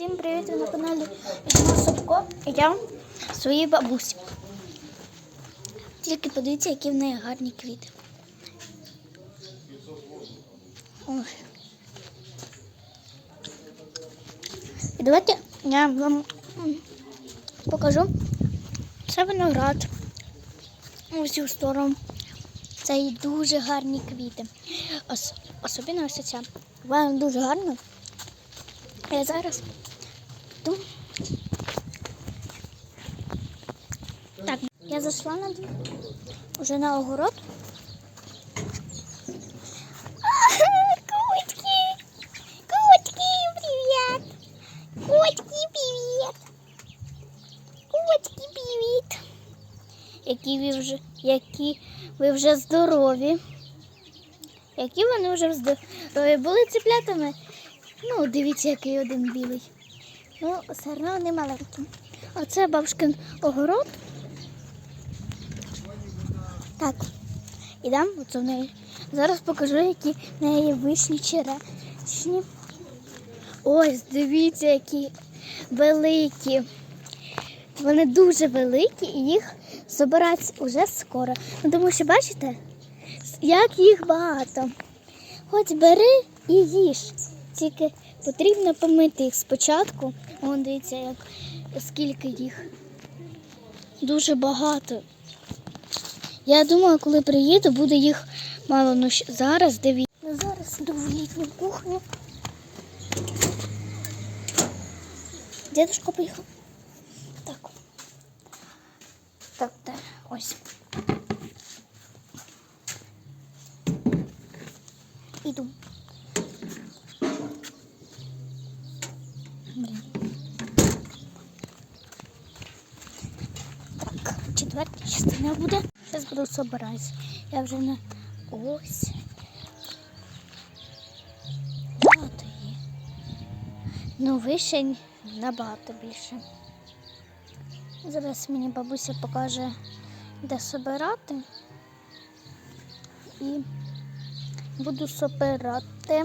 Всім привіт ви на каналі Собко і я своїй бабусі. Тільки подивіться, які в неї гарні квіти. І давайте я вам покажу. Це виноград. Ось цю сторону. Це і дуже гарні квіти. Ос- особливо ось ця. Вона дуже гарна. Я зараз йду. Так, я зайшла на уже на огород. Котики! Котики, привіт! Котики, привіт! Котики, привіт! Які ви вже, які ви вже здорові. Які вони вже здорові були циплятами. Ну, дивіться, який один білий. Ну, все одно вони маленькі. Оце бабушкин огород. Так, ідемо оце в неї. Зараз покажу, які в неї вишні черешні. Ось, дивіться, які великі. Вони дуже великі і їх збирати вже скоро. Ну, тому що бачите, як їх багато. Хоч бери і їж. Тільки потрібно помити їх спочатку. Вон дивіться, як скільки їх. Дуже багато. Я думала, коли приїду, буде їх мало. Ну зараз дивіться. Ну, зараз йду в літню кухню. Дідушка поїхав. Так. Так, так, ось. Четверта частина буде. Зараз буду собиратися. Я вже на ось. Багато є. Ну, вишень набагато більше. Зараз мені бабуся покаже, де собирати. І буду собирати.